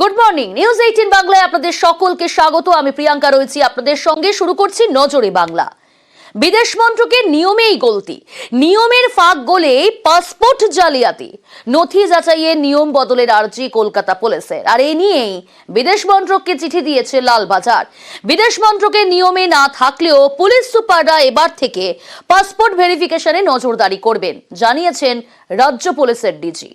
Good morning news eighteen বাংলায় আপনাদের সকলকে স্বাগত। আমি প্রিয়াঙ্কা রয়েছি আপনাদের সঙ্গে। শুরু করছি নজরে বাংলা। বিদেশ মন্ত্রকের নিয়মেই গলতি। নিয়মের ফাঁক গলে পাসপোর্ট জালিয়াতি। নথি যাচাইয়ে নিয়ম বদলের আর্জি কলকাতা পুলিশের। আর এই নিয়েই বিদেশ মন্ত্রককে চিঠি দিয়েছে লালবাজার বিদেশ মন্ত্রকের নিয়মে না থাকলেও পুলিশ সুপাররা এবার থেকে পাসপোর্ট ভেরিফিকেশনে নজরদারি করবেন, জানিয়েছেন রাজ্য পুলিশের ডিজি।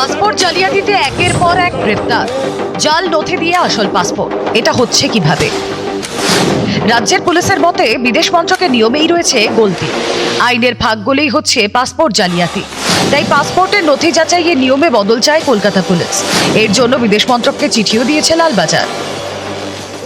পাসপোর্ট জালিয়াতিতে একের পর এক গ্রেপ্তার। জাল নথি দিয়ে আসল পাসপোর্ট। এটা হচ্ছে কীভাবে? রাজ্যের পুলিশের মতে বিদেশ মন্ত্রকের নিয়মেই রয়েছে গলতি। আইনের ফাঁক গলেই হচ্ছে পাসপোর্ট জালিয়াতি। তাই পাসপোর্টের নথি যাচাইয়ের নিয়মে বদল চায় কলকাতা পুলিশ। এর জন্য বিদেশ মন্ত্রককে চিঠিও দিয়েছে Lalbazar.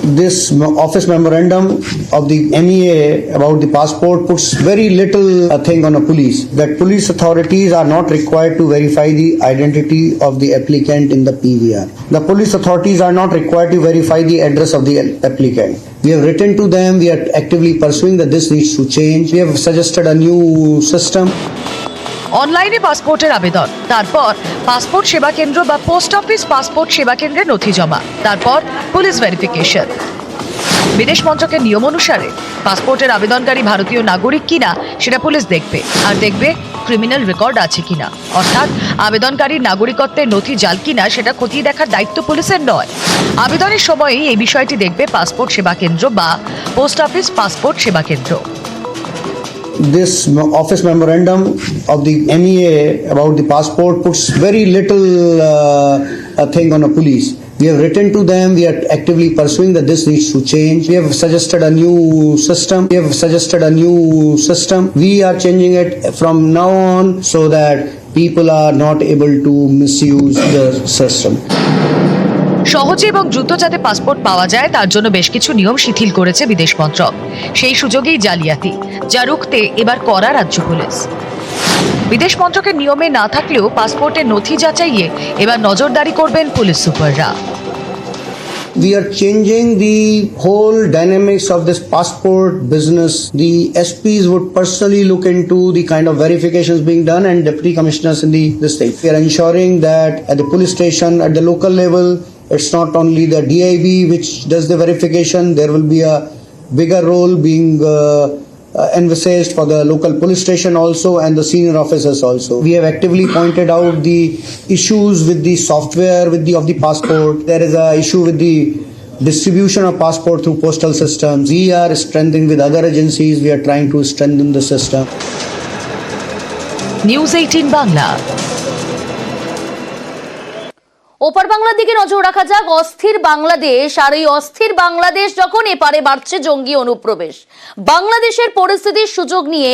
This office memorandum of the MEA about the passport puts very little uh, thing on a police that police authorities are not required to verify the identity of the applicant in the PVR. The police authorities are not required to verify the address of the applicant. We have written to them, we are actively pursuing that this needs to change. We have suggested a new system. অনলাইনে পাসপোর্টের আবেদন। তারপর passport সেবা কেন্দ্র বা post office passport সেবা কেন্দ্রে নথি জমা। তারপর পুলিশ ভেরিফিকেশন। বিদেশ মন্ত্রকের নিয়ম অনুসারে পাসপোর্টের আবেদনকারী ভারতীয় নাগরিক কিনা সেটা পুলিশ দেখবে আর দেখবে ক্রিমিনাল রেকর্ড আছে কিনা। অর্থাৎ আবেদনকারীর নাগরিকত্বের নথি জাল কিনা সেটা খতিয়ে দেখার দায়িত্ব পুলিশের নয়। আবেদনের সময়ই এই বিষয়টি দেখবে পাসপোর্ট সেবা কেন্দ্র বা পোস্ট অফিস পাসপোর্ট সেবা কেন্দ্র। This office memorandum of the MEA about the passport puts very little uh, thing on the police. We have written to them, we are actively pursuing that this needs to change. We have suggested a new system. We have suggested a new system. We are changing it from now on so that people are not able to misuse the system. সহজে এবং দ্রুত যাতে passport পাওয়া যায় তার জন্য বেশ কিছু নিয়ম শিথিল করেছে বিদেশ মন্ত্রক সেই সুযোগেই জালিয়াতি যা রুখতে এবার করা রাজ্য পুলিশ বিদেশ মন্ত্রকের নিয়মে না থাকলেও পাসপোর্টের নথি যাচাইয়ে এবার নজরদারি করবেন পুলিশ সুপাররা We are changing the whole dynamics of this passport business. The SPs would personally look into the kind of verifications being done and deputy commissioners in the, the state. We are ensuring that at the police station, at the local level, It's not only the DIB which does the verification, there will be a bigger role being uh, uh, envisaged for the local police station also and the senior officers also. We have actively pointed out the issues with the software with the of the passport. There is a issue with the distribution of passport through postal systems. We are strengthening with other agencies. We are trying to strengthen the system. News 18 Bangla. ওপার বাংলার দিকে নজর রাখা যাক, অস্থির বাংলাদেশ আর এই অস্থির বাংলাদেশ যখন এপারে বাড়ছে জঙ্গি অনুপ্রবেশ, বাংলাদেশের পরিস্থিতির সুযোগ নিয়ে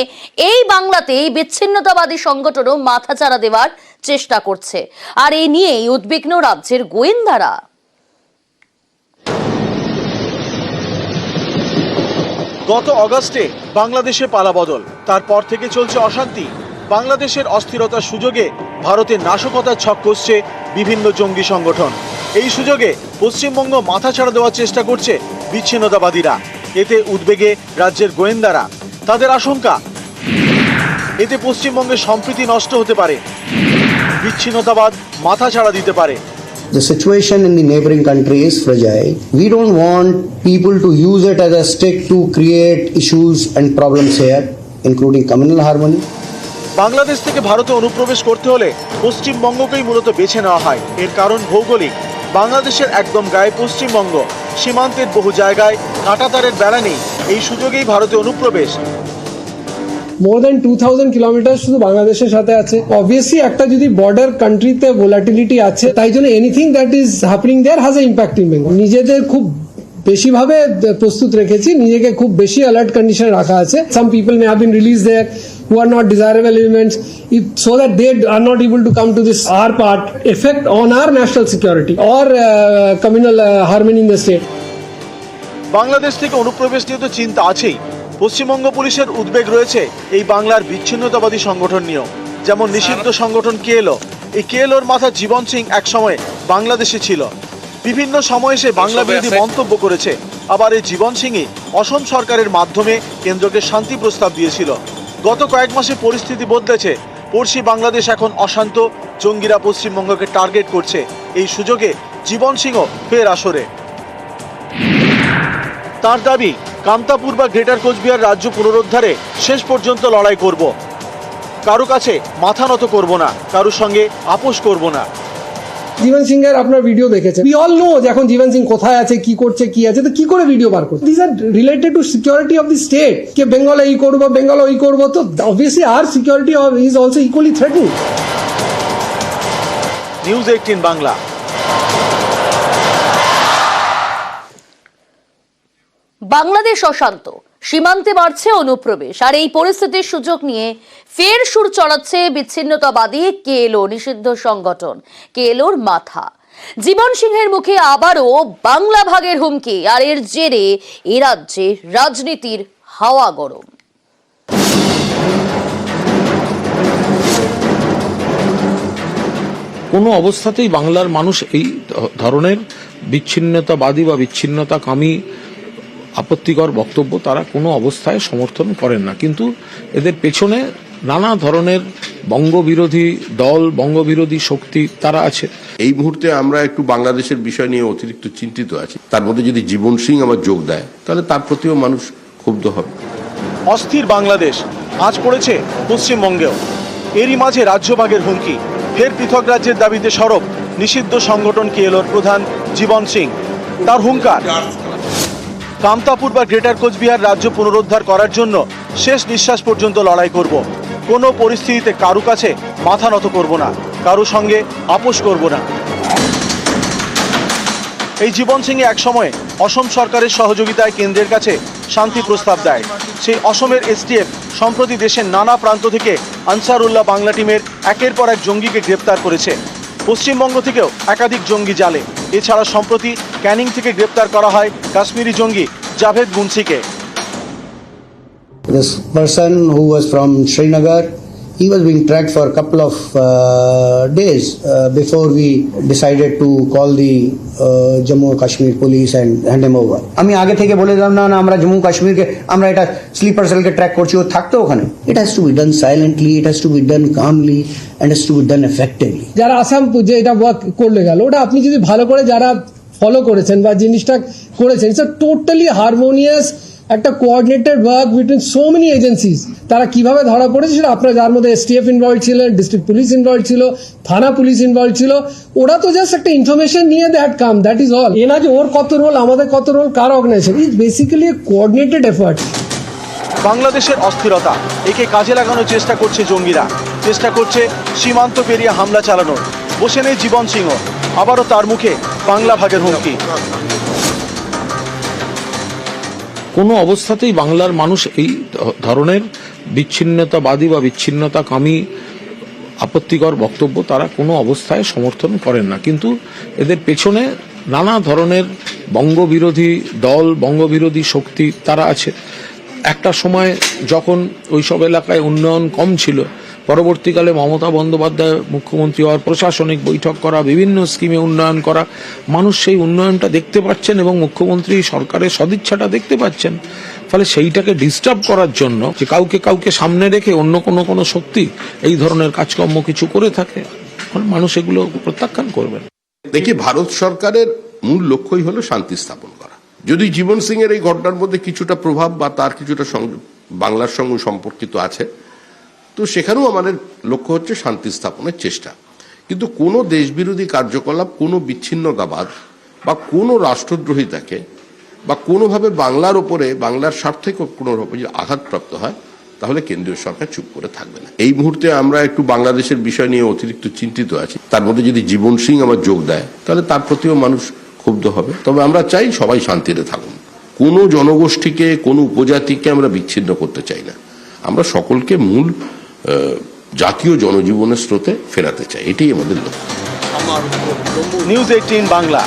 এই বাংলাতেই বিচ্ছিন্নতাবাদী সংগঠনও মাথাচাড়া দেওয়ার চেষ্টা করছে। আর এই নিয়েই উদ্বিগ্ন রাজ্যের গোয়েন্দারা। গত অগাস্টে বাংলাদেশে পালাবদল তারপর থেকে চলছে অশান্তি। বাংলাদেশের অস্থিরতার সুযোগে ভারতের নাশকতার ছক কষছে বিভিন্ন জঙ্গি সংগঠন এই সুযোগে পশ্চিমবঙ্গ মাথাছাড়া দেওয়ার চেষ্টা করছে বিচ্ছিন্নতাবাদীরা এতে উদ্বেগে রাজ্যের গোয়েন্দারা তাদের আশঙ্কা এতে পশ্চিমবঙ্গের সম্প্রীতি নষ্ট হতে পারে বিচ্ছিন্নতাবাদ মাথাছাড়া দিতে পারে The situation in the neighboring country is fragile. We don't want people to use it as a stick to create issues and problems here, including communal harmony. Bangladesh থেকে ভারতে অনুপ্রবেশ করতে হলে পশ্চিমবঙ্গকেই মূলত বেছে নেওয়া হয়। এর কারণ ভৌগোলিক। বাংলাদেশের একদম গায়ে পশ্চিমবঙ্গ। সীমান্তের বহু জায়গায় কাঁটাতারের বেড়া নেই। এই সুযোগেই ভারতে অনুপ্রবেশ। More than two thousand kilometre শুধু বাংলাদেশের সাথে আছে। অবভিয়াসলি একটা যদি বর্ডার কান্ট্রিতে ভোলাটিলিটি আছে, তাই জন্য anything that is happening there has a impact in Bengal নিজেদের খুব বেশিভাবে প্রস্তুত রেখেছি। নিজেকে খুব বেশি অ্যালার্ট কন্ডিশনে রাখা আছে। Some people may have been release there who are not desirable elements so that they are not able to come to this our part. Effect on our national security or uh, communal uh, in the state. Bangladesh থেকে অনুপ্রবেশ নিয়ে তো চিন্তা আছেই। পশ্চিমবঙ্গ পুলিশের উদ্বেগ রয়েছে এই বাংলার বিচ্ছিন্নতাবাদী সংগঠন নিয়েও। যেমন নিষিদ্ধ সংগঠন কেএলও এই কেএলওর মাথা জীবন সিং এক সময় বাংলাদেশে ছিল। বিভিন্ন সময় সে বাংলা বিরোধী মন্তব্য করেছে। আবার এই জীবন সিংই অসম সরকারের মাধ্যমে কেন্দ্রকে শান্তি প্রস্তাব দিয়েছিল। গত কয়েক মাসে পরিস্থিতি বদলেছে। পড়শি বাংলাদেশ এখন অশান্ত। জঙ্গিরা পশ্চিমবঙ্গকে টার্গেট করছে। এই সুযোগে জীবন সিংও ফের আসরে। তার দাবি কামতাপুর বা গ্রেটার কোচবিহার রাজ্য পুনরুদ্ধারে শেষ পর্যন্ত লড়াই করব। কারও কাছে মাথা নত করব না কারোর সঙ্গে আপোষ করব না। জীবন সিং এর আপনার ভিডিও দেখেছে উই অল নো যে এখন জীবন সিং কোথায় আছে কি করছে কি আছে তো কি করে ভিডিও বার করছে? This are related to security of the state কে বেঙ্গলে এই করব বেঙ্গলে ওই করব তো obviously our security is also equally threaten news eighteen Bangla Bangladesh অশান্ত। সীমান্তে বাড়ছে অনুপ্রবেশ। আর এই পরিস্থিতির সুযোগ নিয়ে ফের সুর চড়াচ্ছে বিচ্ছিন্নতাবাদী কেএলও নিষিদ্ধ সংগঠন, কেএলওর মাথা। জীবন সিংহের মুখে আবারও বাংলা ভাগের হুমকি, আর এর জেরে এ রাজ্যে রাজনীতির হাওয়া গরম। কোনো অবস্থাতেই বাংলার মানুষ এই ধরনের বিচ্ছিন্নতাবাদী বা বিচ্ছিন্নতাকামী আপত্তিকর বক্তব্য তারা কোনো অবস্থায় সমর্থন করেন না। কিন্তু এদের পেছনে নানা ধরনের বঙ্গবিরোধী দল বঙ্গবিরোধী শক্তি তারা আছে। এই মুহূর্তে আমরা একটু বাংলাদেশের বিষয় নিয়ে অতিরিক্ত চিন্তিত আছি। তার মধ্যে যদি জীবন সিং আমার যোগ দেয় তাহলে তার প্রতিও মানুষ ক্ষুব্ধ হবে। অস্থির বাংলাদেশ আজ পড়েছে পশ্চিমবঙ্গেও। এরই মাঝে রাজ্যভাগের হুমকি। ফের পৃথক রাজ্যের দাবিতে সরব নিষিদ্ধ সংগঠন কেএলওর প্রধান জীবন সিং। তার হুঙ্কার। কামতাপুর বা গ্রেটার কোচবিহার রাজ্য পুনরুদ্ধার করার জন্য শেষ নিঃশ্বাস পর্যন্ত লড়াই করব। কোনো পরিস্থিতিতে কারু কাছে মাথা নত করব না, কারও সঙ্গে আপোষ করব না। এই জীবন এক একসময় অসম সরকারের সহযোগিতায় কেন্দ্রের কাছে শান্তি প্রস্তাব দেয়। সেই অসমের এসটিএফ, সম্প্রতি দেশের নানা প্রান্ত থেকে আনসারুল্লাহ বাংলা টিমের একের পর এক জঙ্গিকে গ্রেপ্তার করেছে। পশ্চিমবঙ্গ থেকেও একাধিক জঙ্গি জালে। এছাড়া সম্প্রতি ক্যানিং থেকে গ্রেপ্তার করা হয় কাশ্মীরি জঙ্গি Javed মুন্সিকে। This person who was from Srinagar, he was being tracked for a couple of uh, days uh, before we decided to call the uh, Jammu and Kashmir police and hand him over. আমি আগে থেকে বলে দিলাম না না আমরা জম্মু কাশ্মীরকে আমরা এটা স্লিপার সেলকে ট্র্যাক করছি ও থাকতো ওখানে it has to be done silently it has to be done calmly and has to be done effectively যারা আসাম যে এটা ওয়ার্ক করলে গেল ওটা আপনি যদি ভালো করে যারা ফলো করেছেন বা জিনিসটা করেছেন ইটস টোটালি হারমোনিয়াস একটা coordinated work between so many agencies তারা কীভাবে ধরা পড়েছে সেটা আপনার যার মধ্যে এসটিএফ ইনভলভ ছিলেন ডিস্ট্রিক্ট পুলিশ ইনভলভ ছিল, থানা পুলিশ ইনভলভ ছিল, ওরা তো জাস্ট একটা ইনফরমেশন নিয়ে that come that is all a না যে ওর কত রোল আমাদের কত role car organisation is basically a coordinated effort বাংলাদেশের অস্থিরতা, একে কাজে লাগানোর চেষ্টা করছে জঙ্গিরা। চেষ্টা করছে সীমান্ত পেরিয়ে হামলা চালানোর। বসে নেই জীবন সিংহ, আবারও তার মুখে বাংলা ভাগের হুমকি। কোনো অবস্থাতেই বাংলার মানুষ এই ধরনের বিচ্ছিন্নতাবাদী বা বিচ্ছিন্নতাকামী, আপত্তিকর বক্তব্য তারা কোনো অবস্থায় সমর্থন করেন না। কিন্তু এদের পেছনে নানা ধরনের বঙ্গবিরোধী দল, বঙ্গবিরোধী শক্তি তারা আছে। একটা সময় যখন ওইসব এলাকায় উন্নয়ন কম ছিল পরবর্তীকালে মমতা বন্দ্যোপাধ্যায় মুখ্যমন্ত্রী হওয়ার প্রশাসনিক বৈঠক করা, বিভিন্ন স্কিমে উন্নয়ন করা, মানুষ সেই উন্নয়নটা দেখতে পাচ্ছেন এবং মুখ্যমন্ত্রী সরকারের সদিচ্ছাটা দেখতে পাচ্ছেন। ফলে সেইটাকে ডিস্টার্ব করার জন্য যে কাউকে কাউকে সামনে রেখে অন্য কোনো কোনো শক্তি এই ধরনের কাজকর্ম কিছু করে থাকে মানুষ এগুলো প্রত্যাখ্যান করবেন। দেখি ভারত সরকারের মূল লক্ষ্যই হলো শান্তি স্থাপন করা। যদি জীবন সিং এর এই ঘটনার মধ্যে কিছুটা প্রভাব বা তার কিছুটা বাংলার সঙ্গে সম্পর্কিত আছে তো সেখানেও আমাদের লক্ষ্য হচ্ছে শান্তি স্থাপনের চেষ্টা। কিন্তু কোনো দেশবিরোধী কার্যকলাপ, কোনো বিচ্ছিন্নতাবাদ বা কোনো রাষ্ট্রদ্রোহিতাকে বা কোনোভাবে বাংলার ওপরে, বাংলার স্বার্থে কোনো যদি আঘাতপ্রাপ্ত হয়, তাহলে কেন্দ্রীয় সরকার চুপ করে থাকবে না। এই মুহূর্তে আমরা একটু বাংলাদেশের বিষয় নিয়ে অতিরিক্ত চিন্তিত আছি। তার মধ্যে যদি জীবন সিং আমার যোগ দেয়, তাহলে তার প্রতিও মানুষ ক্ষুব্ধ হবে। তবে আমরা চাই সবাই শান্তিতে থাকুন। কোনো জনগোষ্ঠীকে, কোনো উপজাতিকে আমরা বিচ্ছিন্ন করতে চাই না। আমরা সকলকে মূল জাতীয় জনজীবনের স্রোতে ফেরাতে চাই। এটাই আমাদের লক্ষ্য। News eighteen Bangla.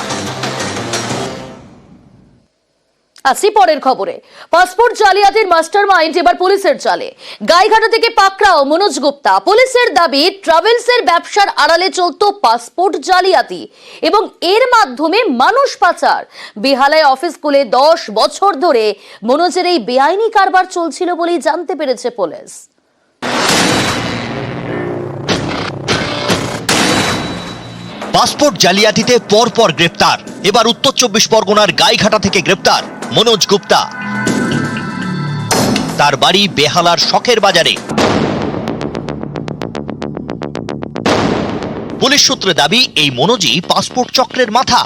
আসি পরের খবরে। পাসপোর্ট জালিয়াতির মাস্টার মাইন্ড এবার পুলিশের চালে গাইঘাটা থেকে পাকড়াও মনোজ গুপ্তা। পুলিশের দাবি ট্রাভেলসের ব্যবসার আড়ালে চলতো পাসপোর্ট জালিয়াতি এবং এর মাধ্যমে মানুষ পাচার। বেহালায় অফিস খুলে দশ বছর ধরে মনোজের এই বেআইনি কারবার চলছিল বলেই জানতে পেরেছে পুলিশ। পাসপোর্ট জালিয়াতিতে পরপর গ্রেপ্তার। এবার উত্তর চব্বিশ পরগনার গাইঘাটা থেকে গ্রেপ্তার মনোজ গুপ্তা। তার বাড়ি বেহালার শখের বাজারে। পুলিশ সূত্রে দাবি, এই মনোজই পাসপোর্ট চক্রের মাথা।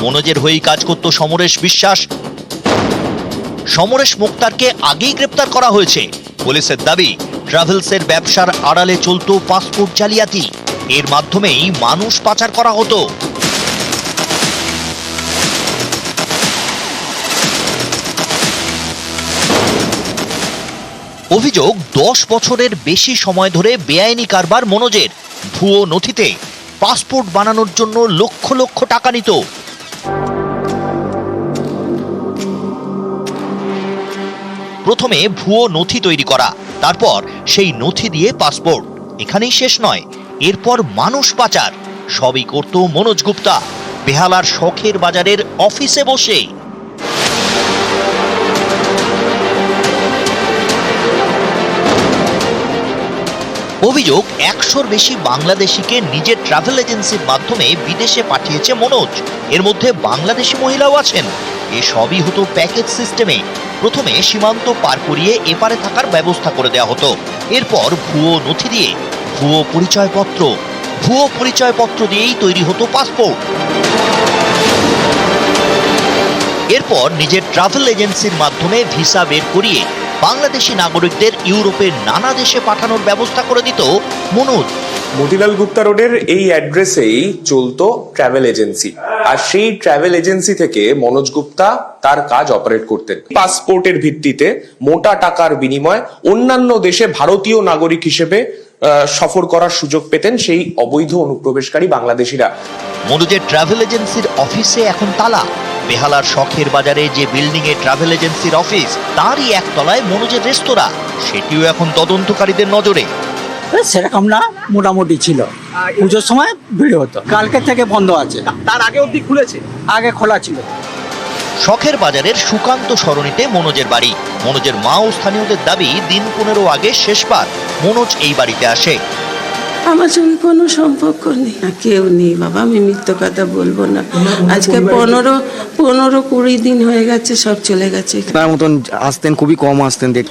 মনোজের হয়েই কাজ করত সমরেশ বিশ্বাস। সমরেশ মুক্তারকে আগেই গ্রেপ্তার করা হয়েছে। পুলিশের দাবি, ট্রাভেলসের ব্যবসার আড়ালে চলতো পাসপোর্ট জালিয়াতি। এর মাধ্যমেই মানুষ পাচার করা হতো। অভিযোগ, দশ বছরের বেশি সময় ধরে বেআইনি কারবার মনোজের। ভুয়ো নথিতে পাসপোর্ট বানানোর জন্য লক্ষ লক্ষ টাকা নিত। প্রথমে ভুয়ো নথি তৈরি করা, তারপর সেই নথি দিয়ে পাসপোর্ট। এখানেই শেষ নয়। এরপর মানুষ পাচার। সবই করত মনোজ গুপ্তা। বেহালার শখের বাজারের অফিসে বসে। অভিযোগ, একশোর বেশি বাংলাদেশিকে নিজের ট্রাভেল এজেন্সির মাধ্যমে বিদেশে পাঠিয়েছে মনোজ। এর মধ্যে বাংলাদেশি মহিলাও আছেন। এসবই হতো প্যাকেজ সিস্টেমে প্রথমে সীমান্ত পার করিয়ে এপারে থাকার ব্যবস্থা করে দেওয়া হতো। এরপর ভুয়ো নথি দিয়ে ভুয়ো পরিচয়পত্র ভুয়ো পরিচয়পত্র দিয়েই তৈরি হতো পাসপোর্ট এরপর নিজের ট্রাভেল এজেন্সির মাধ্যমে ভিসা বের করিয়ে বাংলাদেশি নাগরিকদের ইউরোপের নানা দেশে পাঠানোর ব্যবস্থা করে দিত মনোজ। মতিলাল গুপ্তা রোডের এই অ্যাড্রেসেই চলতো ট্রাভেল এজেন্সি আর সেই ট্রাভেল এজেন্সি থেকে মনোজ গুপ্তা তার কাজ অপারেট করতেন। পাসপোর্টের ভিত্তিতে মোটা টাকার বিনিময় অন্যান্য দেশে ভারতীয় নাগরিক হিসেবে সফর করার সুযোগ পেতেন সেই অবৈধ অনুপ্রবেশকারী বাংলাদেশিরা। মনোজের ট্রাভেল এজেন্সির অফিসে এখন তালা। বেহালার শখের বাজারে যে বিল্ডিং এ ট্রাভেল এজেন্সির অফিস তারই একতলায় মনোজের রেস্তোরাঁ। সেটিও এখন তদন্তকারীদের নজরে। সেরকম না মোটামুটি ছিল। পুজোর সময় ভিড় হতো। কালকে থেকে বন্ধ আছে। তার আগে অবধি খুলেছে? আগে খোলা ছিল। শখের বাজারের সুকান্ত সরণিতে মনোজের বাড়ি। মনোজের মা ও স্থানীয়দের দাবি দিন পনেরো আগে শেষবার মনোজ এই বাড়িতে আসে। আমার সঙ্গে কোনো সম্পর্ক নেই। কেউ নেই। বাবা আমি মিথ্য কথা বলব না। আজকে পনেরো পনেরো কুড়ি দিন হয়ে গেছে সব চলে গেছে তার মতন আসতেন খুবই কম আসতেন। দেখ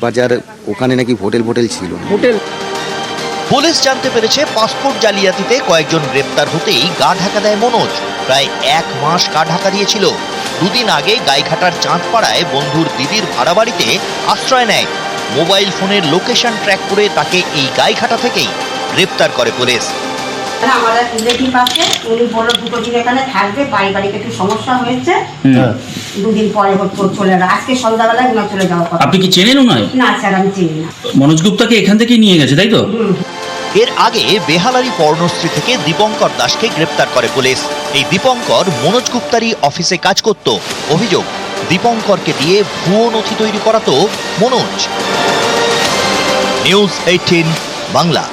বাজার ওখানে নাকি হোটেল ফোটেল ছিল। হোটেল? পুলিশ জানতে পেরেছে পাসপোর্ট জালিয়াতিতে কয়েকজন গ্রেপ্তার হতেই গা ঢাকা দেয় মনোজ। প্রায় এক মাস কা ঢাকা দিয়েছিল। দুদিন আগে গাইঘাটার চাঁদপাড়ায় বন্ধুর দিদির ভাড়া বাড়িতে আশ্রয় নেয়। মোবাইল ফোনের লোকেশন ট্র্যাক করে তাকে এই গাইঘাটা থেকেই গ্রেপ্তার করে পুলিশ। আমাদের রিলেটিভ আছে। উনি বলল দুটো দিন এখানে থাকবে। বাড়ি একটু সমস্যা হয়েছে। দুদিন পরে হচ্ছে চলে গেল আজকে সন্ধ্যাবেলায় উনার চলে যাওয়ার কথা। আপনি কি চেনেন না স্যার আমি চিনি না। মনোজ গুপ্তাকে এখান থেকেই নিয়ে গেছে তাই তো? এর আগে বেহালারি পর্ণশ্রী থেকে দীপঙ্কর দাসকে গ্রেপ্তার করে পুলিশ। এই দীপঙ্কর মনোজ গুপ্তারই অফিসে কাজ করত। অভিযোগ, দীপঙ্করকে দিয়ে ভুয়ো নথি তৈরি করাতো মনোজ। News eighteen, Bangla.